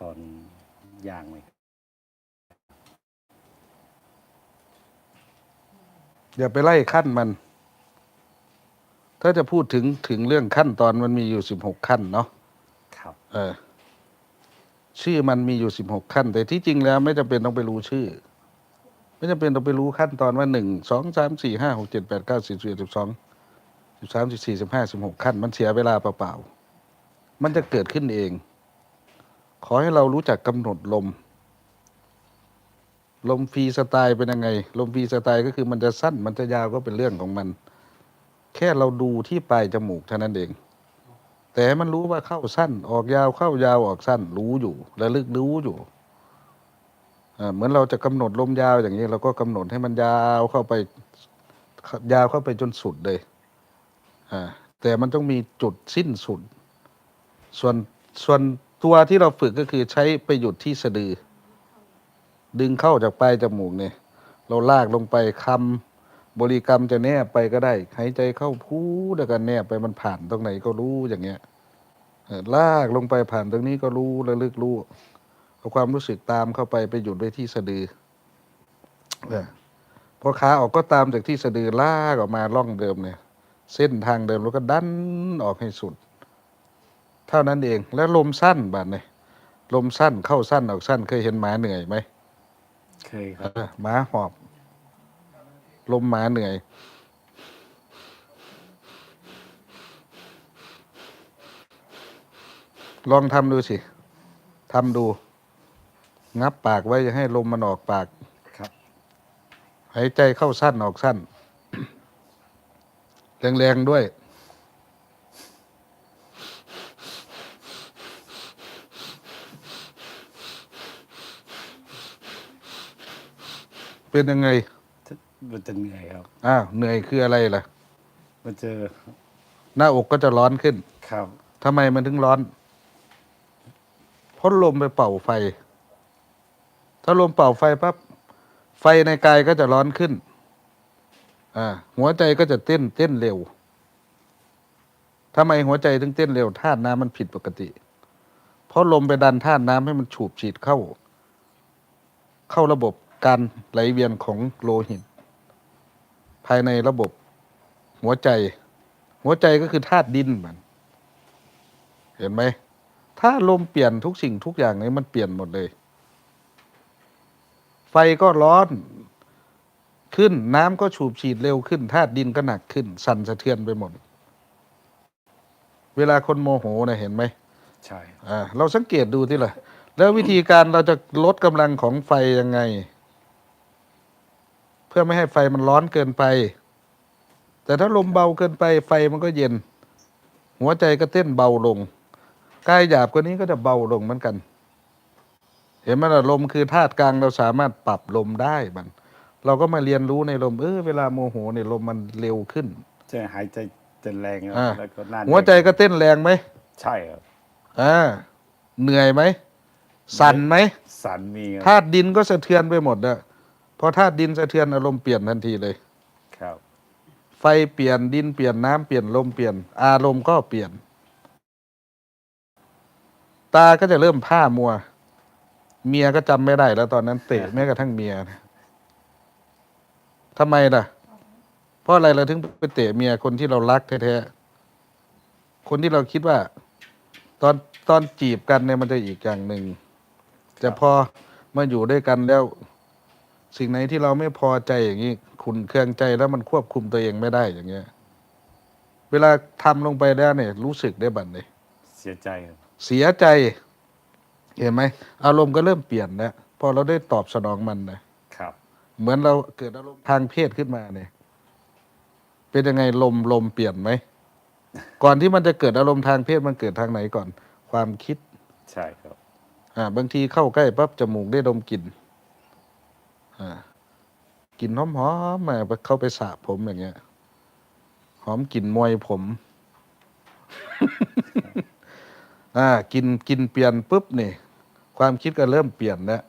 ตอนย่างไหมครับอย่าไปไล่ขั้นมัน ถ้าจะพูดถึงถึงเรื่องขั้นตอนมันมีอยู่สิบหกขั้นเนาะครับ เออ ชื่อมันมีอยู่สิบหกขั้น แต่ที่จริงแล้วไม่จำเป็นต้องไปรู้ชื่อ ไม่จำเป็นต้องไปรู้ขั้นตอนว่าหนึ่งสองสามสี่ห้าหกเจ็ดแปดเก้าสิบสิบเอ็ดสิบสองสิบสามสิบสี่สิบห้าสิบหกขั้น มันเสียเวลาเปล่าๆมันจะเกิดขึ้นเอง ขอให้เรารู้จักกำหนดลม ลมฟรีสไตล์เป็นยังไง ลมฟรีสไตล์ก็คือมันจะสั้นมันจะยาวก็เป็นเรื่องของมัน แค่เราดูที่ปลายจมูกเท่านั้นเอง แต่ให้มันรู้ว่าเข้าสั้น ออกยาวเข้ายาวออกสั้น รู้อยู่ระลึกรู้อยู่เหมือนเราจะกำหนดลมยาวอย่างนี้ เราก็กำหนดให้มันยาวเข้าไปยาวเข้าไปจนสุดเลยแต่มันต้องมีจุดสิ้นสุด ส่วนส่วน ตัวที่เราฝึกก็คือใช้ไปหยุดที่สะดือ ดึงเข้าจากปลายจมูกเนี่ย เราลากลงไปคำบริกรรมจะแนบไปก็ได้หายใจเข้าพูดแล้วก็แนบไปมันผ่านตรงไหนก็รู้อย่างเงี้ยลากลงไปผ่านตรงนี้ก็รู้ระลึกรู้เอาความรู้สึกตามเข้าไปไปหยุดไว้ที่สะดือเออพอขาออกก็ตามจากที่สะดือลากออกมาล่องเดิมเนี่ย เส้นทางเดิมแล้วก็ดันออกให้สุด เท่านั้นเอง แล้วลมสั้นบัดเนี่ยลมสั้นเข้าสั้นออกสั้นเคยเห็นหมาเหนื่อยไหมเคยครับเออหมาหอบ ลมหมาเหนื่อย ลองทำดูสิทำดู งับปากไว้อย่าให้ลมมันออกปากครับหายใจเข้าสั้นออกสั้น แรงๆด้วย เป็นยังไง มันจะเหนื่อยครับ อ้าวเหนื่อยคืออะไรล่ะ มันจะหน้าอกก็จะร้อนขึ้นครับ ทำไมมันถึงร้อนเพราะลมไปเป่าไฟ ถ้าลมเป่าไฟปั๊บไฟในกายก็จะร้อนขึ้น อ่า หัวใจก็จะเต้นเต้นเร็วทำไมหัวใจถึงเต้นเร็วธาตุน้ำมันผิดปกติ เพราะลมไปดันธาตุน้ำให้มันฉูบฉีดเข้า เข้าระบบ การไหลเวียนของโลหิต ภายในระบบ หัวใจ หัวใจก็คือธาตุดินมัน เห็นไหมถ้าลมเปลี่ยนทุกสิ่งทุกอย่างนี้มันเปลี่ยนหมดเลย ไฟก็ร้อนขึ้นน้ำก็ฉูบฉีดเร็วขึ้นธาตุดินก็หนักขึ้น สั่นสะเทือนไปหมด เวลาคนโมโหนะเห็นไหมใช่ อ่า เราสังเกตดูที่ละแล้ววิธีการเราจะลดกำลังของไฟยังไง เพื่อไม่ให้ไฟมันร้อนเกินไป แต่ถ้าลมเบาเกินไปไฟมันก็เย็น หัวใจก็เต้นเบาลงกายหยาบกว่านี้ก็จะเบาลงเหมือนกัน เห็นไหมล่ะลมคือธาตุกลางเราสามารถปรับลมได้มัน เราก็มาเรียนรู้ในลมเออเวลาโมโหเนี่ยลมมันเร็วขึ้นจะหายใจจะแรงครับอ่าแล้วก็หน้าหัวใจก็เต้นแรงไหมใช่ครับอ่าเหนื่อยไหมสั่นไหม สันมีครับธาตุดินก็สะเทือนไปหมดอะ พอธาตุดินสะเทือนอารมณ์เปลี่ยนทันทีเลย ครับ ไฟเปลี่ยนดินเปลี่ยนน้ำเปลี่ยนลมเปลี่ยน อารมณ์ก็เปลี่ยน ตาก็จะเริ่มผ้ามัว เมียก็จำไม่ได้แล้วตอนนั้นเตะแม้กระทั่งเมียนะทำไมล่ะ เพราะอะไรเราถึงไปเตะเมียคนที่เรารักแท้ๆคนที่เราคิดว่า ตอนตอนจีบกันเนี่ยมันจะอีกอย่างหนึ่งแต่พอมาอยู่ด้วยกันแล้ว สิ่งไหนที่เราไม่พอใจอย่างนี้ขุนเคืองใจแล้วมันควบคุมตัวเองไม่ได้อย่างเงี้ย เวลาทำลงไปแล้วเนี่ย รู้สึกได้บัดเลยเสียใจครับเสียใจ เห็นไหมอารมณ์ก็เริ่มเปลี่ยนแล้วพอเราได้ตอบสนองมันนะครับ เหมือนเราเกิดอารมณ์ทางเพศขึ้นมาเนี่ย เป็นยังไงลมลมเปลี่ยนไหมก่อนที่มันจะเกิดอารมณ์ทางเพศมันเกิดทางไหนก่อน ความคิดใช่ครับ อ่า บางทีเข้าใกล้ปั๊บจมูกได้ดมกลิ่น อ่ากลิ่นหอมๆมาเข้าไปสระผมอย่างเงี้ย หอมกลิ่นมวยผม อ่า กินกินเปลี่ยนปุ๊บนี่ความคิดก็เริ่มเปลี่ยนแล้ว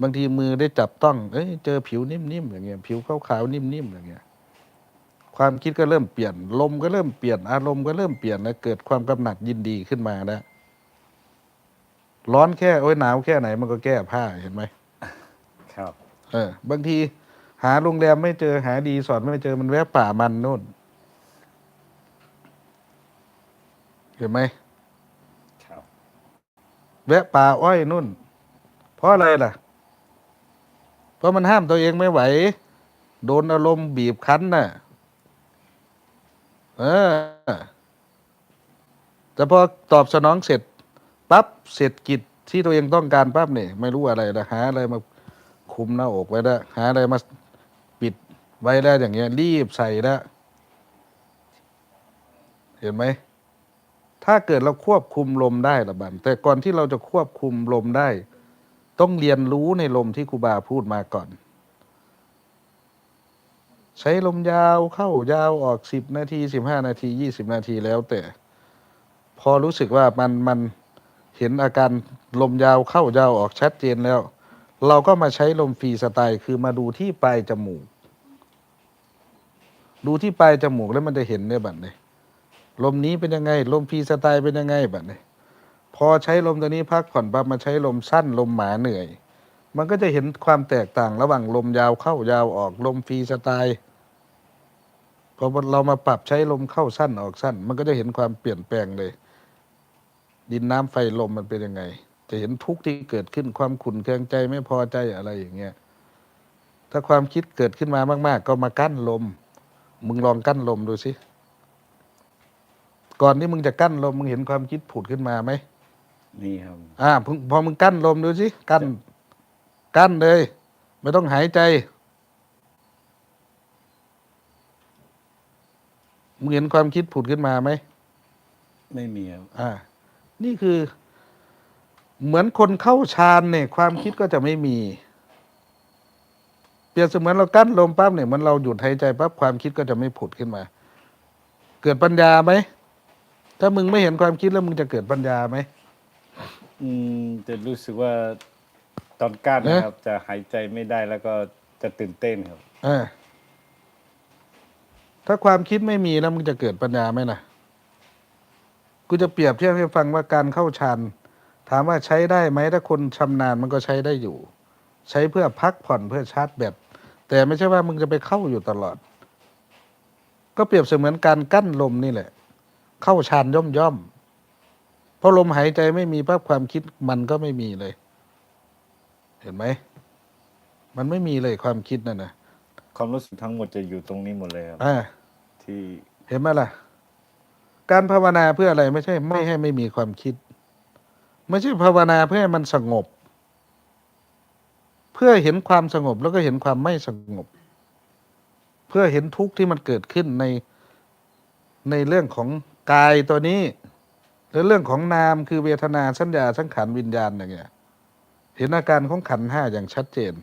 บางทีมือได้จับต้อง เอ้ยเจอผิวนิ่มๆอย่างเงี้ย ผิวขาวๆนิ่มๆอย่างเงี้ย ความคิดก็เริ่มเปลี่ยน ลมก็เริ่มเปลี่ยน อารมณ์ก็เริ่มเปลี่ยนแล้วเกิดความกำหนัดยินดีขึ้นมาแล้วร้อนแค่โอ้ยหนาวแค่ไหนมันก็แก้ผ้าเห็นไหมครับ เออบางทีหาโรงแรมไม่เจอหาดีสอดไม่เจอมันแวะป่ามันนู่นเห็นไหมครับแวะป่าอ้อยนู่น เพราะอะไรล่ะ เพราะมันห้ามตัวเองไม่ไหว โดนอารมณ์บีบคั้นน่ะ เออ แต่พอตอบสนองเสร็จปั๊บเสร็จกิจที่ตัวเองต้องการปั๊บเนี่ยไม่รู้อะไรนะหาอะไรมา คุมหน้าอกไว้ได้หาอะไรมาปิดไว้ได้อย่างเงี้ย รีบใส่ได้เห็นไหม ถ้าเกิดเราควบคุมลมได้ละบันแต่ก่อนที่เราจะควบคุมลมได้ ต้องเรียนรู้ในลมที่ครูบาพูดมาก่อน ใช้ลมยาวเข้ายาวออกสิบนาทีสิบห้านาทียี่สิบนาทีแล้วแต่ พอรู้สึกว่ามันมันเห็นอาการลมยาวเข้ายาวออกชัดเจนแล้ว เราก็มาใช้ลมฟรีสไตล์คือมาดูที่ปลายจมูก ดูที่ปลายจมูกแล้วมันจะเห็นเนี่ยบัดเนี่ยลมนี้เป็นยังไง ลมฟรีสไตล์เป็นยังไงบัดเนี่ยพอใช้ลมตัวนี้พักผ่อนปั๊บมาใช้ลมสั้นลมหมาเหนื่อย มันก็จะเห็นความแตกต่างระหว่างลมยาวเข้ายาวออกลมฟรีสไตล์พอเรามาปรับใช้ลมเข้าสั้นออกสั้น มันก็จะเห็นความเปลี่ยนแปลงเลย ดินน้ำไฟลมมันเป็นยังไง จะเห็นทุกข์ที่เกิดขึ้นความขุ่นเคืองใจไม่พอใจอะไรอย่างเงี้ยถ้าความคิดเกิดขึ้นมามาก ๆ ก็มากั้นลม มึงลองกั้นลมดูสิก่อนที่มึงจะกั้นลมมึงเห็นความคิดผุดขึ้นมาไหมนี่ครับ อ่าพอพอมึงกั้นลมดูสิกั้น กั้นเลย ไม่ต้องหายใจ มึงเห็นความคิดผุดขึ้นมาไหมไม่มีครับอ่า นี่คือ เหมือนคนเข้าฌานเนี่ย ความคิดก็จะไม่มี เปรียบเสมือนเรากั้นลมปั๊บเนี่ยเหมันเราหยุดหายใจปั๊บความคิดก็จะไม่ผุดขึ้นมา เกิดปัญญาไหมถ้ามึงไม่เห็นความคิดแล้วมึงจะเกิดปัญญาไหมอืมจะรู้สึกว่าตอนกั้นเอ๊ะนะครับ จะหายใจไม่ได้แล้วก็จะตื่นเต้นครับเออถ้าความคิดไม่มีแล้วมึงจะเกิดปัญญาไหมนะกูจะเปรียบเทียบให้ฟังว่าการเข้าฌาน ถามว่าใช้ได้ไหมถ้าคนชำนาญมันก็ใช้ได้อยู่ ใช้เพื่อพักผ่อนเพื่อชาร์จแบตแต่ไม่ใช่ว่ามึงจะไปเข้าอยู่ตลอด ก็เปรียบเสมือนการกั้นลมนี่แหละ เข้าฌานย่อมย่อมๆเพราะลมหายใจไม่มีปั๊บความคิดมันก็ไม่มีเลย เห็นไหมมันไม่มีเลยความคิดนั่นนะความรู้สึกทั้งหมดจะอยู่ตรงนี้หมดเลยครับอ่าที่เห็นไหมล่ะ การภาวนาเพื่ออะไรไม่ใช่ ไม่ให้ไม่มีความคิด ไม่ใช่ภาวนาเพื่อให้มันสงบ เพื่อเห็นความสงบแล้วก็เห็นความไม่สงบ เพื่อเห็นทุกข์ที่มันเกิดขึ้นในในเรื่องของกายตัวนี้ หรือเรื่องของนามคือเวทนาสัญญาสังขารวิญญาณอย่างเงี้ยเห็นอาการของขันห้าอย่างชัดเจน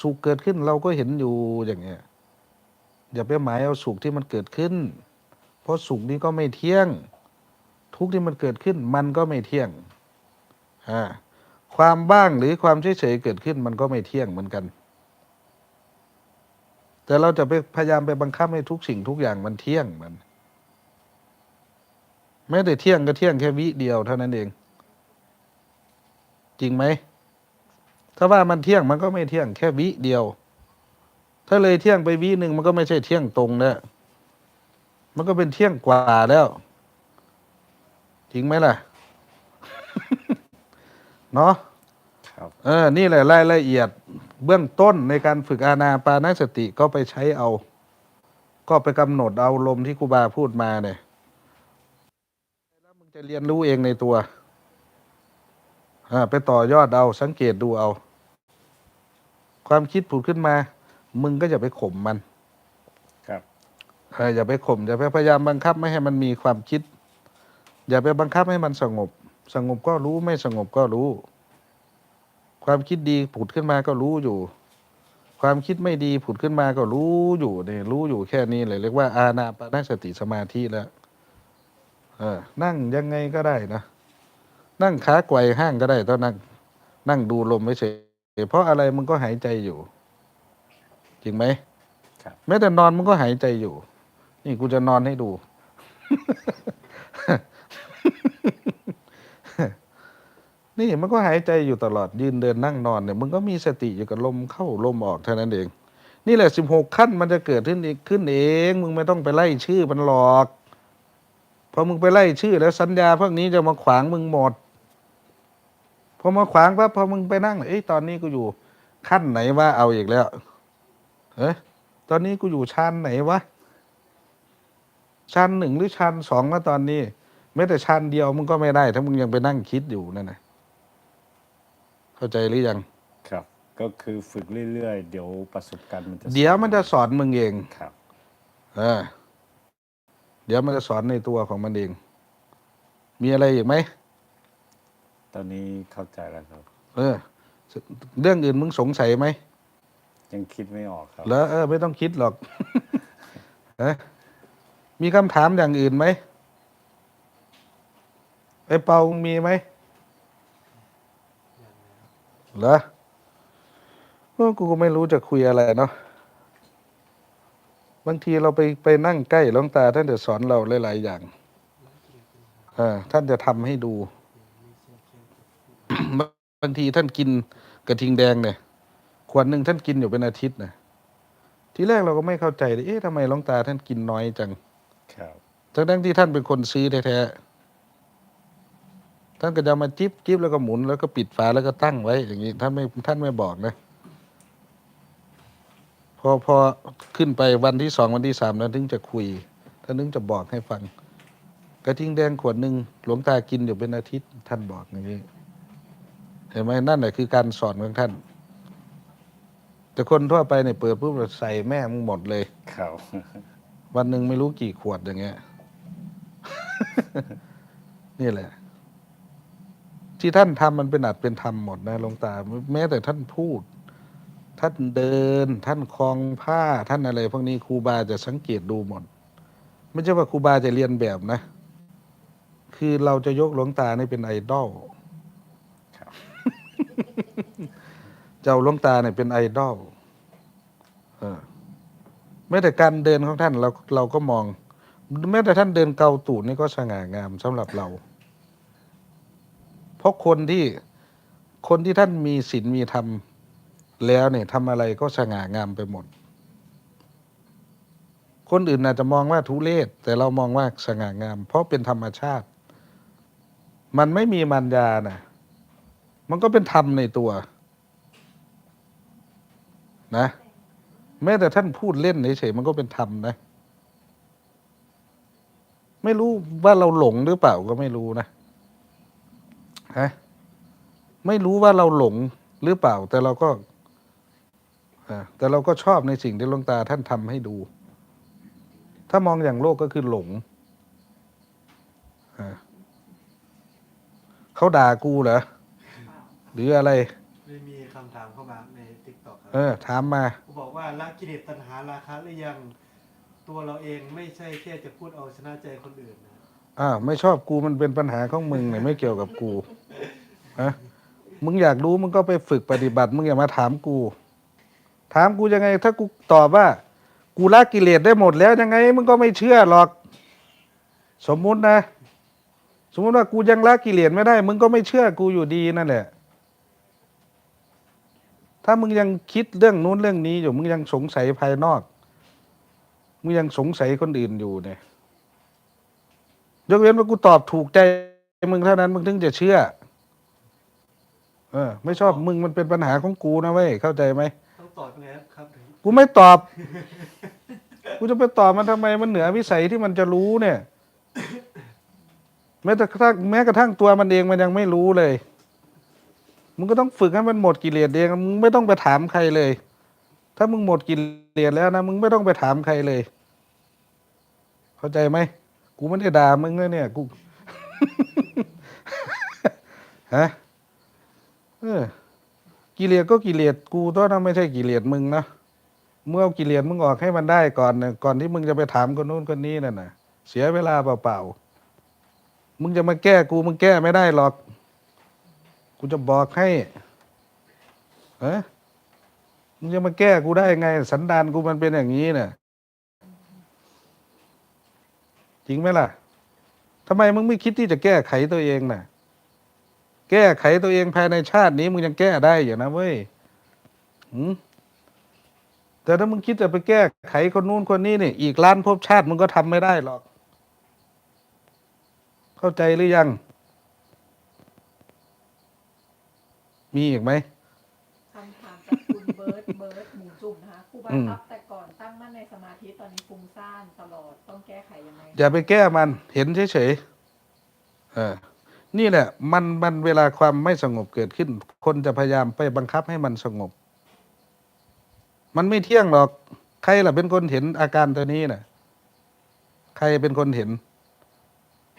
สุขเกิดขึ้นเราก็เห็นอยู่อย่างเงี้ยอย่าไปหมายเอาสุขที่มันเกิดขึ้น เพราะสุขนี้ก็ไม่เที่ยง ทุกที่มันเกิดขึ้นมันก็ไม่เที่ยงอ่าความบ้างหรือความเฉยๆเกิดขึ้นมันก็ไม่เที่ยงเหมือนกัน แต่เราจะไปพยายามไปบังคับให้ทุกสิ่งทุกอย่างมันเที่ยงมันแม้แต่เที่ยงก็เที่ยงแค่วิเดียวเท่านั้นเอง จริงไหมถ้าว่ามันเที่ยงมันก็ไม่เที่ยงแค่วิเดียว ถ้าเลยเที่ยงไปวิหนึ่งมันก็ไม่ใช่เที่ยงตรงแล้วมันก็เป็นเที่ยงกว่าแล้ว ริงไหมล่ะ เนาะครับเออ นี่แหละรายละเอียดเบื้องต้นในการฝึกอานาปานสติก็ไปใช้เอา ก็ไปกำหนดเอาลมที่ครูบาพูดมาเนี่ยแล้วมึงจะเรียนรู้เองในตัวอ่าไปต่อยอดเอาสังเกตดูเอา ความคิดผุดขึ้นมา มึงก็อย่าไปข่มมัน ครับเอออย่าไปข่มอย่าไปพยายามบังคับไม่ให้มันมีความคิด อย่าไปบังคับให้มันสงบ สงบก็รู้ไม่สงบก็รู้ ความคิดดีผุดขึ้นมาก็รู้อยู่ ความคิดไม่ดีผุดขึ้นมาก็รู้อยู่เนี่ยรู้อยู่แค่นี้เลยเรียกว่าอาณาปานสติสมาธิแล้วเออนั่งยังไงก็ได้นะนั่งขาไกวห้างก็ได้ต้องนั่งนั่งดูลมไม่เฉยเพราะอะไรมึงก็หายใจอยู่ จริงไหมครับแม้แต่นอนมึงก็หายใจอยู่ นี่กูจะนอนให้ดู นี่มันก็หายใจอยู่ตลอดยืนเดินนั่งนอนเนี่ยมึงก็มีสติอยู่กับลมเข้าลมออกเท่านั้นเอง นี่แหละสิบหกขั้นมันจะเกิดขึ้นเองขึ้นเอง มึงไม่ต้องไปไล่ชื่อมันหรอกพอมึงไปไล่ชื่อ แล้วสัญญาพวกนี้จะมาขวางมึงหมดพอมาขวางปั๊บพอมึงไปนั่งเอ้ยตอนนี้กูอยู่ ขั้นไหนวะเอาอีกแล้วเอ้ยตอนนี้กูอยู่ชั้นไหนวะชั้นหนึ่งหรือชั้นสองก็ตอนนี้ แม้แต่ชั้นเดียวมึงก็ไม่ได้ ถ้ามึงยังไปนั่งคิดอยู่นั่นนะเข้าใจหรือยัง ครับ ก็คือฝึกเรื่อยๆ เดี๋ยวประสบการณ์มันจะเดี๋ยวมันจะสอนมึงเองครับเออเดี๋ยวมันจะสอนในตัวของมันเอง มีอะไรอีกไหม ตอนนี้เข้าใจแล้วครับ เออ เรื่องอื่นมึงสงสัยไหมยังคิดไม่ออกครับ แล้วเออ ไม่ต้องคิดหรอก เอะมีคำถามอย่างอื่นไหม ไอ้เปามึงมีไหมเหรอเออกูก็ไม่รู้จะคุยอะไรเนาะบางทีเราไปไปนั่งใกล้หลวงตา ท่านจะสอนเราหลาย ๆ อย่างเออท่านจะทำให้ดู บางทีท่านกินกระทิงแดงเนี่ยขวดหนึ่งท่านกินอยู่เป็นอาทิตย์นะทีแรกเราก็ไม่เข้าใจเลยเอ๊ะทำไมหลวงตาท่านกินน้อยจัง ครับทั้งๆที่ท่านเป็นคนซื้อแท้ๆ ท่านก็จะมาจิบจิบแล้วก็หมุนแล้วก็ปิดฝาแล้วก็ตั้งไว้ อย่างนี้ ท่านไม่ท่านไม่บอกนะ พอพอขึ้นไปวันที่สองวันที่สามนั้นถึงจะคุย ท่านถึงจะบอกให้ฟัง กระทิงแดงขวดหนึ่งหลวงตากินอยู่เป็นอาทิตย์ท่านบอกอย่างนี้เห็นไหมนั่นแหละคือการสอนของท่าน แต่คนทั่วไปเนี่ยเปิดปุ๊บใส่แม่มึงหมดเลยครับวันหนึ่งไม่รู้กี่ขวดอย่างเงี้ย นี่แหละ ที่ท่านทำมันเป็นอัดเป็นธรรมหมดนะหลวงตา แม้แต่ท่านพูด ท่านเดิน ท่านคลองผ้าท่านอะไรพวกนี้ครูบาจะสังเกตดูหมด ไม่ใช่ว่าครูบาจะเรียนแบบนะ คือเราจะยกหลวงตานี่เป็นไอดอลครับเจ้าหลวงตาเนี่ยเป็นไอดอลเออแม้แต่การเดินของท่านเราเราก็มองแม้แต่ท่านเดินเกาตูดนี่ก็สง่างามสำหรับเรา ราะคนที่คนที่ท่านมีศีลมีธรรมแล้วเนี่ยทำอะไรก็สง่างามไปหมด คนอื่นอาจจะมองว่าทุเลศแต่เรามองว่าสง่างาม เพราะเป็นธรรมชาติ มันไม่มีมัญญานะมันก็เป็นธรรมในตัวนะแม้แต่ท่านพูดเล่นเฉยๆมันก็เป็นธรรมนะ ไม่รู้ว่าเราหลงหรือเปล่าก็ไม่รู้นะ ฮะไม่รู้ว่าเราหลงหรือเปล่า แต่เราก็อ่าแต่เราก็ชอบในสิ่งที่หลวงตาท่านทำให้ดู ถ้ามองอย่างโลกก็คือหลงอ่าเขาด่ากูเหรอหรืออะไรไม่มีคำถามเข้ามาในติ๊กต็อกครัเออ ถามมาเขาบอกว่าละกิเลสตัณหาราคะหรือยังตัวเราเองไม่ใช่แค่จะพูดเอาชนะใจคนอื่นนะ อ้าไม่ชอบกูมันเป็นปัญหาของมึงเนี่ยไม่เกี่ยวกับกูฮะมึงอยากรู้มึงก็ไปฝึกปฏิบัติ มึงอย่ามาถามกู ถามกูยังไง ถ้ากูตอบว่า กูละกิเลสได้หมดแล้วยังไง มึงก็ไม่เชื่อหรอก สมมุตินะ สมมุติว่ากูยังละกิเลสไม่ได้ มึงก็ไม่เชื่อกูอยู่ดีนั่นแหละถ้ามึงยังคิดเรื่องนู้นเรื่องนี้อยู่ มึงยังสงสัยภายนอก มึงยังสงสัยคนอื่นอยู่เนี่ย ยกเว้นว่ากูตอบถูกใจมึงเท่านั้นมึงถึงจะเชื่อ เออ ไม่ชอบมึงมันเป็นปัญหาของกูนะเว้ยเข้าใจไหมต้องตอบยังไงครับถึงกูไม่ตอบ กูจะไปตอบมันทำไมมันเหนือวิสัยที่มันจะรู้เนี่ย แม้แต่กระทั่งแม้กระทั่งตัวมันเองมันยังไม่รู้เลยมึงก็ต้องฝึกให้มันหมดกิเลสเองมึงไม่ต้องไปถามใครเลย ถ้ามึงหมดกิเลสแล้วนะมึงไม่ต้องไปถามใครเลย เข้าใจไหม กูไม่ได้ด่ามึงนะเนี่ยกูฮะเออกิเลสก็กิเลสกูต้องนะไม่ใช่กิเลสมึงนะเมื่อเอากิเลสมึงออกให้มันได้ก่อนนะก่อนที่มึงจะไปถามคนนู้นคนนี้นั่นนะเสียเวลาเปล่าๆมึงจะมาแก้กูมึงแก้ไม่ได้หรอก กูจะบอกให้เอะมึงจะมาแก้กูได้ไง สันดานกูมันเป็นอย่างนี้น่ะ จริงไหมล่ะทำไมมึงไม่คิดที่จะแก้ไขตัวเองน่ะ แก้ไขตัวเองภายในชาตินี้มึงยังแก้ได้อยู่นะเว้ยหืมแต่ถ้ามึงคิดจะไปแก้ไขคนนู้นคนนี้เนี่ยอีกล้านภพชาติมึงก็ทำไม่ได้หรอก เข้าใจหรือยัง มีอีกไหมคำถามจากคุณเบิร์ดเบิร์ดหมูจุ่มนะคะครูบาอืมครับแต่ก่อนตั้งมั่นในสมาธิตอนนี้ฟุ้งซ่านตลอดต้องแก้ไขยังไงอย่าไปแก้มันเห็นเฉยๆเออนี่แหละ มันมันเวลาความไม่สงบเกิดขึ้น คนจะพยายามไปบังคับให้มันสงบ มันไม่เที่ยงหรอก ใครล่ะเป็นคนเห็นอาการตัวนี้น่ะ ใครเป็นคนเห็น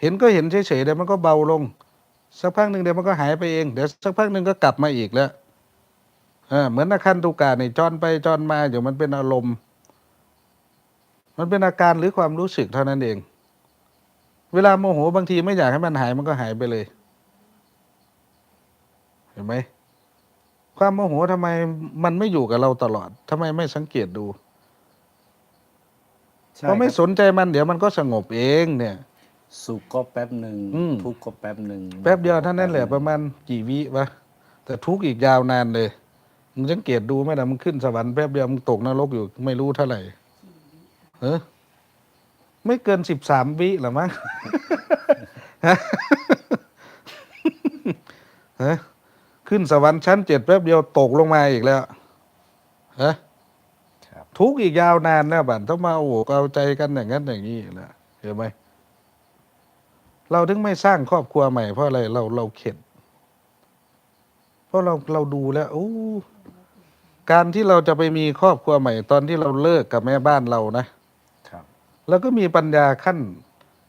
เห็นก็เห็นเฉยๆเดี๋ยวมันก็เบาลง สักพักหนึ่งเดี๋ยวมันก็หายไปเองเดี๋ยวสักพักหนึ่งก็กลับมาอีกแล้วเหมือนนักขันตุกาเนี่ยจอนไปจอนมาอยู่มันเป็นอารมณ์ มันเป็นอาการหรือความรู้สึกเท่านั้นเอง เวลาโมโหบางทีไม่อยากให้มันหายมันก็หายไปเลย เห็นไหมความโมโหทำไมมันไม่อยู่กับเราตลอดทำไมไม่สังเกตดูใช่เพราะไม่ครับสนใจมันเดี๋ยวมันก็สงบเองเนี่ย สุขก็แป๊บหนึ่งอืมทุกข์ก็แป๊บหนึ่งแป๊บเดียวเท่านั้นแหละประมาณกี่วิวะแต่ทุกข์อีกยาวนานเลยมึงสังเกตดูไหมนะมึงขึ้นสวรรค์แป๊บเดียวมึงตกนรกอยู่ไม่รู้เท่าไหร่ เออไม่เกินสิบสามวิหรอมั้งฮะฮะขึ้นสวรรค์ชั้นเจ็ดแป๊บเดียวตกลงมาอีกแล้วฮะครับทุกข์อีกยาวนานนะบันต้องมาโอ้โหเอาใจกันอย่างนั้นอย่างนี้แหละเห็นไหมเราถึงไม่สร้างครอบครัวใหม่เพราะอะไรเราเราเข็ด เพราะเราเราดูแล้วโอ้การที่เราจะไปมีครอบครัวใหม่ตอนที่เราเลิกกับแม่บ้านเรานะครับ แล้วก็มีปัญญาขั้น